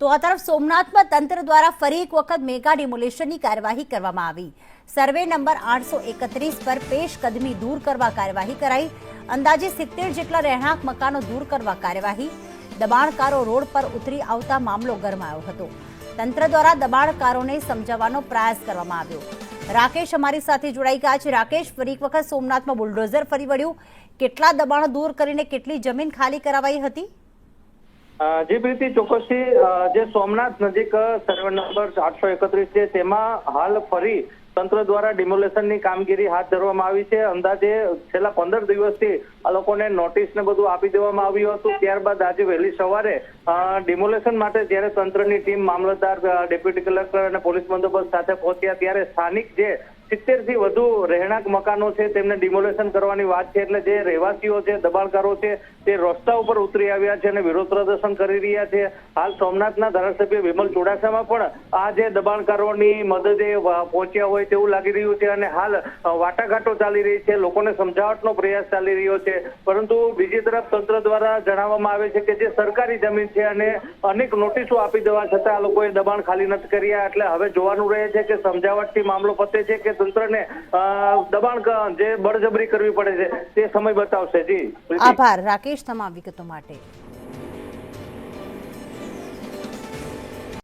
તો આ તરફ સોમનાથમાં તંત્ર દ્વારા ફરી એક વખત મેગા ડિમોલેશનની કાર્યવાહી કરવામાં આવી. સર્વે નંબર આઠસો એકત્રીસ પર પેશકદમી દૂર કરવા કાર્યવાહી કરાઈ. અંદાજે સિત્તેર જેટલા રહેણાંક મકાનો દૂર કરવા કાર્યવાહી. દબાણકારો રોડ પર ઉતરી આવતા મામલો ગરમાયો હતો. તંત્ર દ્વારા દબાણકારોને સમજાવવાનો પ્રયાસ કરવામાં આવ્યો. રાકેશ અમારી સાથે જોડાઈ ગયા છે. રાકેશ, ફરી એક વખત સોમનાથમાં બુલડોઝર ફરી વળ્યું. કેટલા દબાણો દૂર કરીને કેટલી જમીન ખાલી કરાવાઈ હતી? જી પ્રીતિ, ચોક્કસથી જે સોમનાથ નજીક સર્વે નંબર આઠસો એકત્રીસ છે, તેમાં હાલ ફરી તંત્ર દ્વારા ડિમોલેશનની કામગીરી હાથ ધરવામાં આવી છે. અંદાજે છેલ્લા પંદર દિવસથી આ લોકોને નોટિસ ને બધું આપી દેવામાં આવ્યું હતું. ત્યારબાદ આજે વહેલી સવારે ડિમોલેશન માટે જ્યારે તંત્રની ટીમ મામલતદાર ડેપ્યુટી કલેક્ટર અને પોલીસ બંદોબસ્ત સાથે પહોંચ્યા, ત્યારે સ્થાનિક જે સિત્તેરથી વધુ રહેણાંક મકાનો છે, તેમને ડિમોલેશન કરવાની વાત છે, એટલે જે રહેવાસીઓ છે, દબાણકારો છે, તે રસ્તા ઉપર ઉતરી આવ્યા છે અને વિરોધ પ્રદર્શન કરી રહ્યા છે. હાલ સોમનાથના ધારાસભ્ય વિમલ ચુડાસમા પણ આ જે દબાણકારોની મદદે પહોંચ્યા હોય તેવું લાગી રહ્યું છે અને હાલ વાટાઘાટો ચાલી રહી છે, લોકોને સમજાવટનો પ્રયાસ ચાલી રહ્યો છે. પરંતુ બીજી તરફ તંત્ર દ્વારા જણાવવામાં આવે છે કે જે સરકારી જમીન છે અને અનેક નોટિસો આપી દેવા છતાં આ લોકોએ દબાણ ખાલી નથી કર્યા. એટલે હવે જોવાનું રહે છે કે સમજાવટથી મામલો પતે છે કે તંત્રને દબાણ જે બળજબરી કરવી પડે છે, તે સમય બતાવશે. જી આભાર. રાકેશ, તમામ વિગતો માટે.